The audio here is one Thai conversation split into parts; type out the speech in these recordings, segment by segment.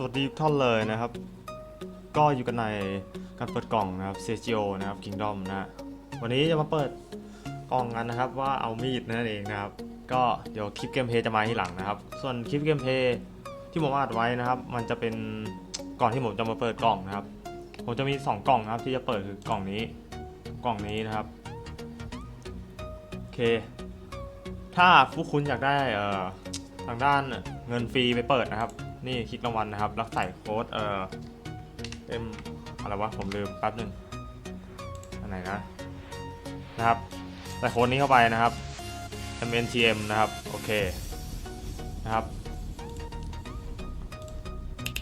สวัสดีทุกท่านเลยนะครับ ก็อยู่กันในการเปิดกล่องนะครับเซจิโอนะครับ Kingdom นะฮะวันนี้จะมาเปิดกล่องกันนะครับว่าเอามีดนั่นเองนะครับ ก็เดี๋ยวคลิปเกมเพย์จะมาที่หลังนะครับ ส่วนคลิปเกมเพย์ที่ผมอัดไว้นะครับ มันจะเป็นก่อนที่ผมจะมาเปิดกล่องนะครับ ผมจะมี 2 กล่องนะครับที่จะเปิดคือกล่องนี้ กล่องนี้นะครับโอเค ถ้าพวกคุณอยากได้เอ่อทางด้านเงินฟรีไปเปิดนะครับ นี่คลิกรางวัลนะครับ แล้วใส่โค้ดเอ่อเอ็มอะไรวะ ผมลืมแป๊บหนึ่งอันไหนนะ นะครับ ใส่โค้ดนี้เข้าไปนะครับ MNTM นะครับ โอเค นะครับ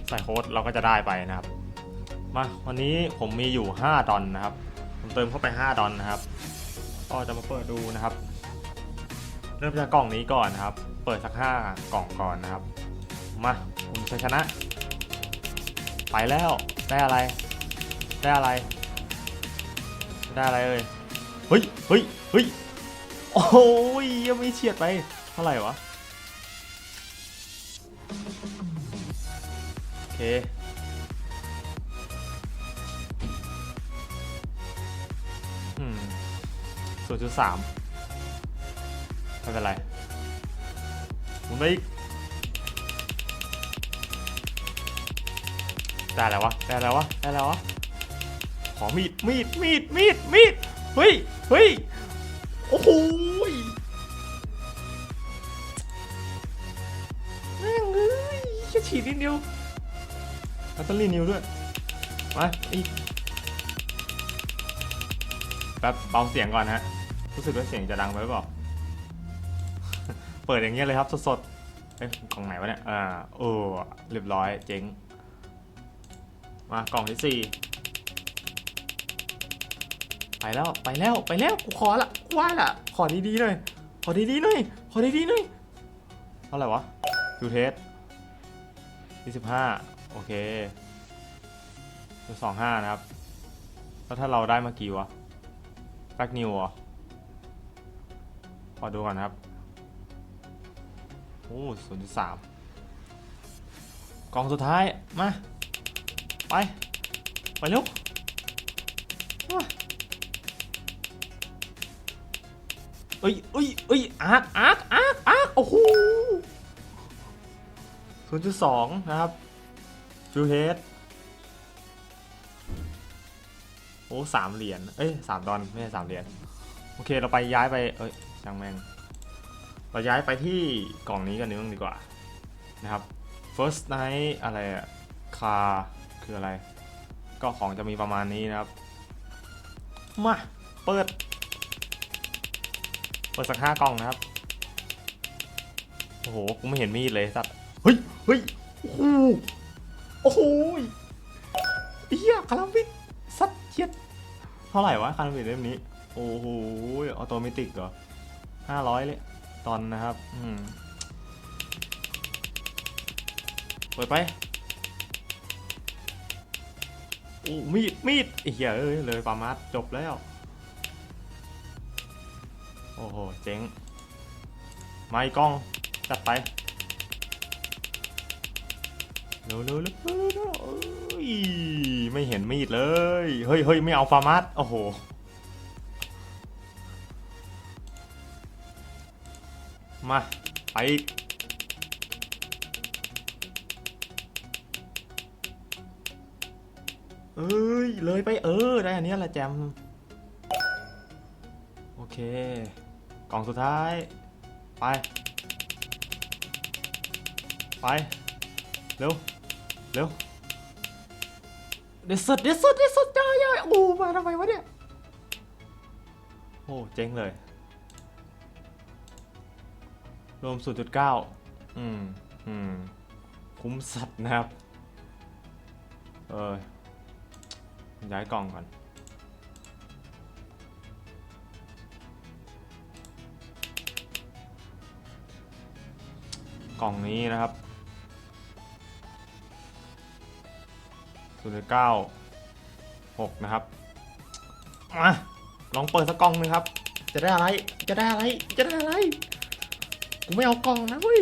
ใส่โค้ดเราก็จะได้ไปนะครับ มา วันนี้ผมมีอยู่ 5 ดอนนะครับ ผมเติมเข้าไป 5 ดอนนะครับ ก็จะมาเปิดดูนะครับ เริ่มจากกล่องนี้ก่อนนะครับ เปิดสัก 5 กล่องก่อนนะครับ มา คุณชัยชนะ ไปแล้ว ได้อะไร ได้อะไร ได้อะไรเอ่ย เฮ้ย เฮ้ย เฮ้ย โอ้ยยังไม่เฉียดไป เท่าไหร่วะ โอเคศูนย์จุดสามไม่เป็นไรหมุนไป ได้แล้ววะได้แล้ววะได้แล้ววะขอมีดมีดมีดมีดมีดเฮ้ยเฮ้ยโอ้โหแม่งเอ้ยแค่ฉีดนิดเดียวแล้วต้อรีนิวด้วยมาอีกแป๊บเบาเสียงก่อนฮะรู้สึกว่าเสียงจะดังไปหรือเปล่าเปิดอย่างเงี้ยเลยครับสดๆเอ้ยกล่องไหนวะเนี่ยอ่าโอ้เรียบร้อยเจ๊ง มากล่องที่สี่ไปแล้วไปแล้วไปแล้วกูขอละกูว่าละขอดีๆหน่อยขอดีๆหน่อยขอดีๆหน่อยเท่าไหร่วะดูเทสยี่สิบห้าโอเคดูสองห้านะครับ แล้วถ้าเราได้เมื่อกี้วะแบ็กนิวเหรอขอดูก่อนครับโอ้ศูนย์จุดสามกล่องสุดท้าย มา ไป ไปเร็วมาเอ้ยเอ้ยเอ้ยอาร์คอาร์คอาร์คอาร์คโอ้โหศูนย์จุดสองนะครับฟิวเฮดโอ้สามเหรียญ เอ้ยสามดอน ไม่ใช่สามเหรียญ โอเค เราไปย้ายไป เอ้ยช่างแม่ง เราย้ายไปที่กล่องนี้กันนึงดีกว่า นะครับ first night อะไรอะคา คืออะไร ก็ของจะมีประมาณนี้นะครับ มา เปิด เปิดสักห้ากล่องนะครับ โอ้โห กูไม่เห็นมีดเลยสัตว์ เฮ้ย เฮ้ย โอ้โหโอ้โหเฮียคาราบิดสัตว์เชียดเท่าไหร่วะคาราบิดเล่มนี้ โอ้โหออโตเมติกเหรอห้าร้อยเลยตอนนะครับ อืมเปิดไป โอ้มีดมีดไอ้เหี้ยเอ้ยเลยปามาสจบแล้ว โอ้โห เจ๋ง ไมาอีกล้อง จัดไปเร็วเร็วเร็วเร็วเร็วเอ้ยไม่เห็นมีดเลย เฮ้ยเฮ้ยไม่เอาฟาร์มัสโอ้โหมาไป เอ้ย เลยไปเออ ได้อันนี้แหละแจม โอเค กล่องสุดท้าย ไป ไป เร็ว เร็ว เดี๋ยวสุดเดี๋ยวสุดเดี๋ยวสุดจ้าย่าโอ้มาทำไมวะเนี่ย โอ้เจ๊งเลย รวม 0.9 อืม อืม คุ้มสัตว์นะครับ เออ ย้ายกล่องก่อน กล่องนี้นะครับ0 9 6นะครับมาลองเปิดสักกล่องหนึงครับ จะได้อะไร จะได้อะไร จะได้อะไร กูไม่เอากล่องนะเว้ย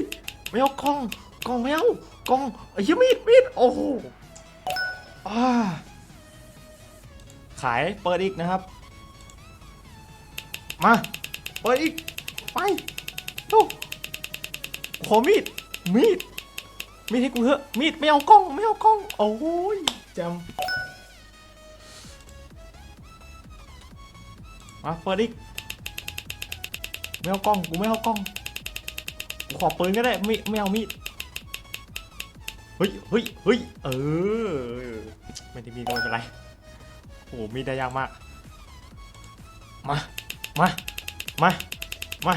ไม่เอากล่อง กล่องไม่เอา กล้องไอ้เหี้ยมีดมีดโอ้โหอ่า ขายเปิดอีกนะครับ มา เปิดอีก ไปดูขอมีด มีด มีดให้กูเถอะ มีดไม่เอากล้อง ไม่เอากล้อง โอ้ยจำมาเปิดอีก ไม่เอากล้อง กูไม่เอากล้อง กูขอปืนก็ได้ ไม่ไม่เอามีด เฮ้ยเฮ้ยเฮ้ยเออ ไม่ได้มีดก็ไม่เป็นไร อ้โหมีได้ยากมาก มา มา มา มา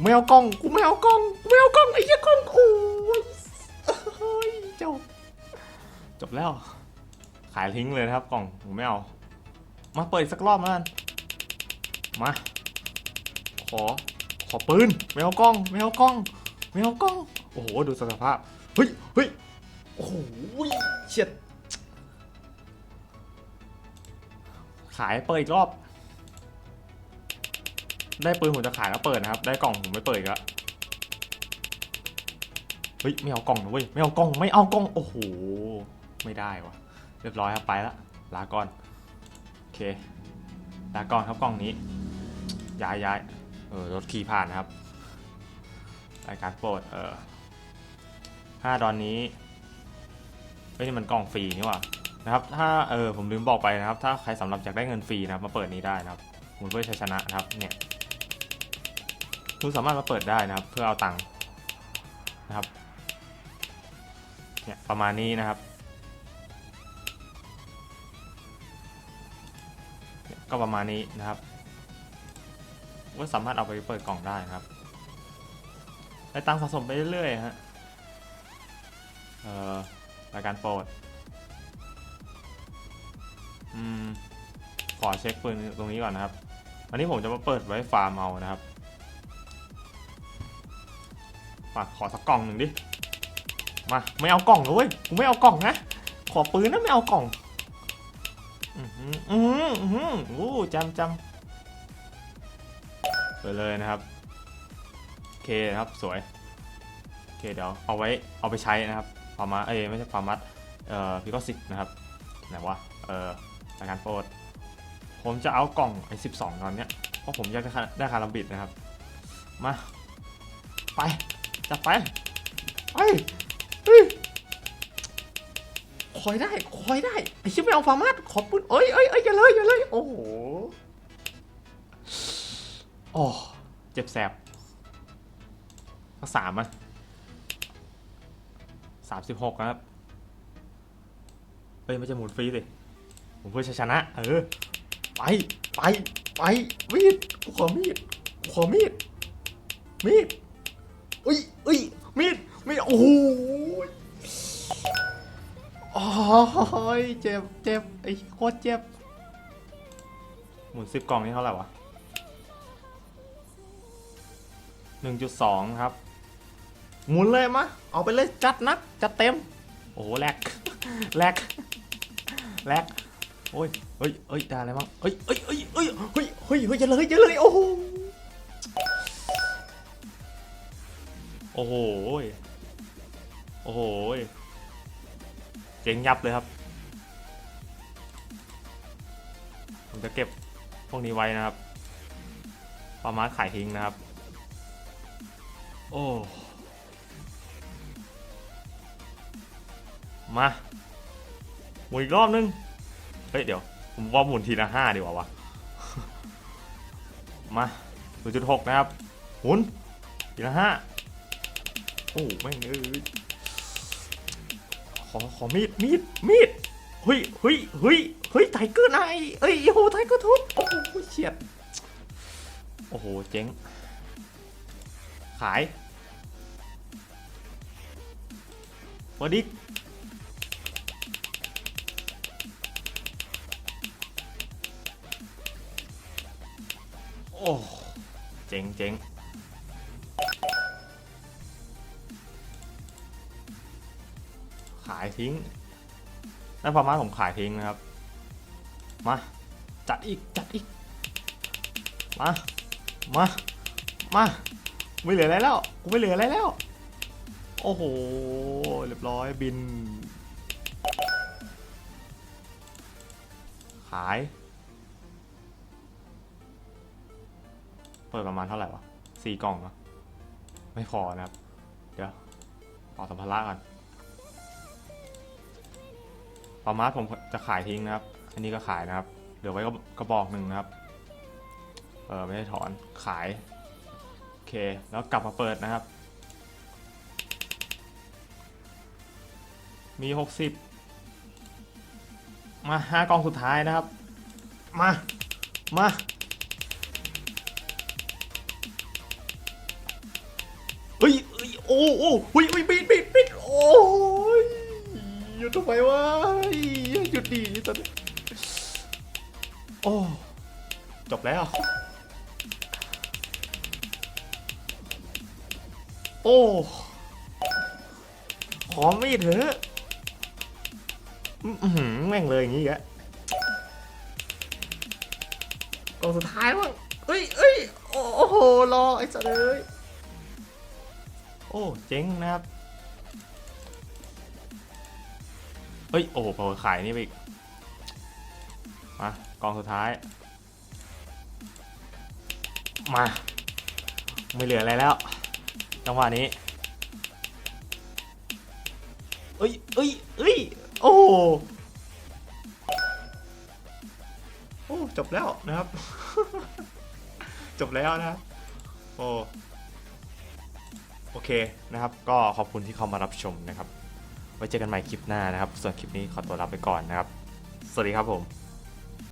ไม่เอากล้อง กูไม่เอากล้องกูไม่เอากล้องไอ้เหี้ยกล้องโอ้ยเฮ้ยจบจบแล้ว ขายทิ้งเลยนะครับกล่องผมไม่เอา มาเปิดสักรอบแล้วกันมา ขอ ขอปืน ไม่เอากล้อง ไม่เอากล้อง ไม่เอากล้อง โอ้โห ดูสภาพ เฮ้ย เฮ้ย โอ้โหเฉียดขายเปิดอีกรอบ ได้ปืนผมจะขายแล้วเปิดนะครับ ได้กล่องผมไม่เปิดอีกแล้วเฮ้ยไม่เอากล่องนะเว้ยไม่เอากล่องไม่เอากล่องโอ้โหไม่ได้วะเรียบร้อยครับไปละลาก่อนโอเคลาก่อนครับกล่องนี้ย้ายย้ายเออรถขี่ผ่านนะครับรายการโปรดเออห้าดอนนี้ ฮ้ยนี่มันกล่องฟรีนี่หว่านะครับถ้าเออผมลืมบอกไปนะครับ ถ้าใครสำหรับอยากได้เงินฟรีนะครับมาเปิดนี้ได้นะครับหมุนเพื่อชัยชนะนะครับเนี่ยคุณสามารถมาเปิดได้นะครับ เพื่อเอาตังค์นะครับเนี่ยประมาณนี้นะครับ ก็ประมาณนี้นะครับก็สามารถเอาไปเปิดกล่องได้นะครับได้ตังค์สะสมไปเรื่อยๆฮะเอ่อ รายการโปรดอืมขอเช็คปืนตรงนี้ก่อนนะครับ อันนี้ผมจะมาเปิดไว้ฟาร์มเอานะครับฝากขอสักกล่องหนึ่งดิ มาไม่เอากล่องเว้ยกูไม่เอากล่องนะ ขอปืนนะไม่เอากล่อง อือหืออือหืออือหือโอ้จำจำไปเลยนะครับโอเคครับสวยโอเคเดี๋ยวเอาไว้เอาไปใช้นะครับ ฟาร์มาเอ้ยไม่ใช่ฟาร์มัสเอ่อพิกอสิกนะครับไหนวะเออรายการโปรดผมจะเอากล่องไอ้สิบสองตอนเนี้ยเพราะผมอยากได้คาได้คาราบิดนะครับมาไปจัดไปไปคอยได้คอยได้ไอ้ชิบไม่เอาฟาร์มาสขอบคุณเอ้ยเอ้ยเอ้ยอย่าเลยอย่าเลยโอ้โหโอ้เจ็บแสบสักสามอะ สามสิบหกครับเฮ้ยไม่จะหมุนฟรีสิผมเพื่อชัยชนะ เออ ไป ไป ไป มีดกูขอมีดกูขอมีด มีดอุ้ยอุ้ยมีด มีด โอ้โหโอ้ยเจ็บเจ็บไอ้โคตรเจ็บ หมุนสิบกล่องนี่เท่าไหร่วะหนึ่งจุดสองครับ หมุนเลยมะ เอาไปเลยจัดนักจัดเต็ม โอ้โหแลกแลกแลกโอ้ยเฮ้ยเฮ้ยได้อะไรบ้างเฮ้ยเฮ้ยเฮ้ยเฮ้ยเฮ้ยเฮ้ยเฮ้ยอย่าเลยอย่าเลยโอ้โหโอ้โหโอ้โหเจ๋งยับเลยครับ ผมจะเก็บพวกนี้ไว้นะครับประมาณขายทิ้งนะครับ โอ้ มาหมุนอีกรอบนึง เฮ้ยเดี๋ยว ผมว่าหมุนทีละห้าดีกว่าวะ มา0.6นะครับ หมุน ทีละห้าโอ้แม่เอ้ยขอขอมีด มีด มีดเฮ้ยเฮ้ยเฮ้ยเฮ้ยไทเกอร์นท์เอ้ยโอ้โหไทเกอร์ทุบโอ้โหเฉียด โอ้โห เจ๊ง ขายวดิก โอ้เจ๋งเจ๋งขายทิ้งนั่นประมาผมขายทิ้งนะครับ มา จัดอีก จัดอีก มา มา มาไม่เหลืออะไรแล้วกูไม่เหลืออะไรแล้ว โอ้โห เรียบร้อยบิน ขาย เปิดประมาณเท่าไหร่วะสี่กล่องเหรอไม่พอนะครับ เดี๋ยวขอสัมภาระก่อนประมาณผมจะขายทิ้งนะครับ อันนี้ก็ขายนะครับเหลือไว้ก็กระบอกหนึ่งนะครับ เออไม่ได้ถอนขาย โอเค แล้วกลับมาเปิดนะครับ มี60มาห้ากองสุดท้ายนะครับ มา มา โอ้โอ้เฮ้ยเฮ้ยปิดปิดปิดโอ้ยหยุดทำไมวะหยุดดีตอนนี้โอ้จบแล้ว โอ้ขอไมีดเถอะอื้อหือแม่งเลยอย่างงี้แกกองสุดท้ายมั้งเอ้ยเอ้ยโอ้โหรอไอ้สัตว์เลย โอ้เจ๊งนะครับ เฮ้ย โอ้โหพอขายนี่ไปอีก มากองสุดท้าย มา ไม่เหลืออะไรแล้ว จังหวะนี้ เอ้ยเอ้ยเอ้ย โอ้โหโอ้ จบแล้วนะครับ จบแล้วนะ โอ้ โอเคนะครับ ก็ขอบคุณที่เข้ามารับชมนะครับ ไว้เจอกันใหม่คลิปหน้านะครับ ส่วนคลิปนี้ขอตัวลาไปก่อนนะครับ สวัสดีครับผม